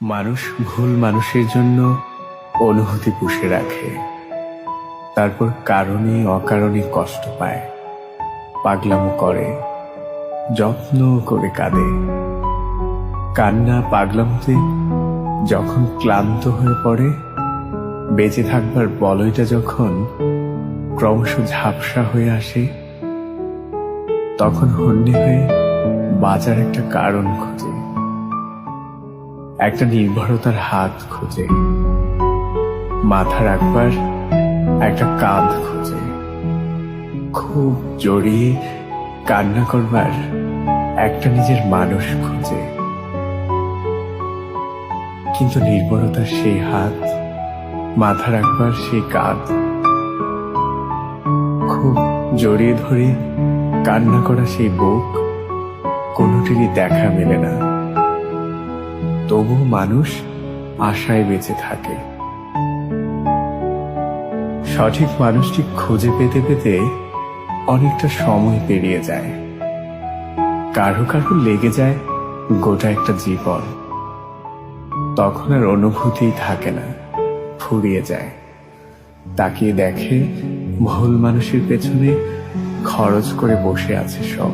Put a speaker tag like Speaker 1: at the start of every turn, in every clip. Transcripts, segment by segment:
Speaker 1: মানুষ ভুল মানুষের জন্য অনুভূতি পুষে রাখে। তারপর কারণে অকারণে কষ্ট পায়, পাগলামো করে, যত্ন করে কাঁদে। কান্না পাগলামতে যখন ক্লান্ত হয়ে পড়ে, বেঁচে থাকবার বলয়টা যখন ক্রমশ ঝাপসা হয়ে আসে, তখন হন্যে হয়ে বাঁচার একটা কারণ খোঁজে। একটা নির্ভরতার হাত খোঁজে। মাথা রাখবার একটা কাঁধ খোঁজে। খুব জড়িয়ে কান্না করবার একটা নিজের মানুষ খোঁজে। কিন্তু নির্ভরতার সেই হাত মাথা রাখবার সেই কাঁধ, খুব জড়িয়ে ধরে কান্না করা সেই বুক কোনোটিরই দেখা মেলে না। তবু মানুষ আশায় বেঁচে থাকে। সঠিক মানুষটি খুঁজে পেতে পেতে অনেকটা সময় পেরিয়ে যায়। কারও কারও লেগে যায় গোটা একটা জীবন। তখন আর অনুভূতি থাকে না, ফুরিয়ে যায়। তাকিয়ে দেখে ভুল মানুষের পেছনে খরচ করে বসে আছে সব।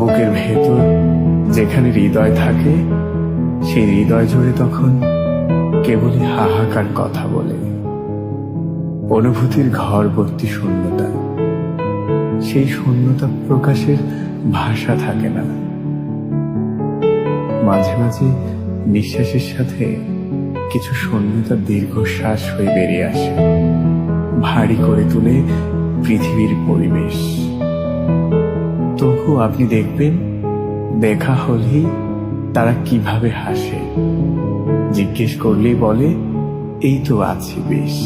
Speaker 1: বুকের ভেতর যেখানে হৃদয় থাকে, সেই হৃদয় জুড়ে তখন কেবলই হাহাকার কথা বলে। অনুভূতির ঘর ভর্তি শূন্যতা। সেই শূন্যতা প্রকাশের ভাষা থাকে না। মাঝে মাঝে নিঃশ্বাসের সাথে কিছু শূন্যতা দীর্ঘশ্বাস হয়ে বেরিয়ে আসে, ভারী করে তুলে পৃথিবীর পরিবেশ। তবু আপনি দেখবেন দেখা হলেই তারা কীভাবে হাসে? জিজ্ঞেস করলেই বলে এই তো আছি বেশ।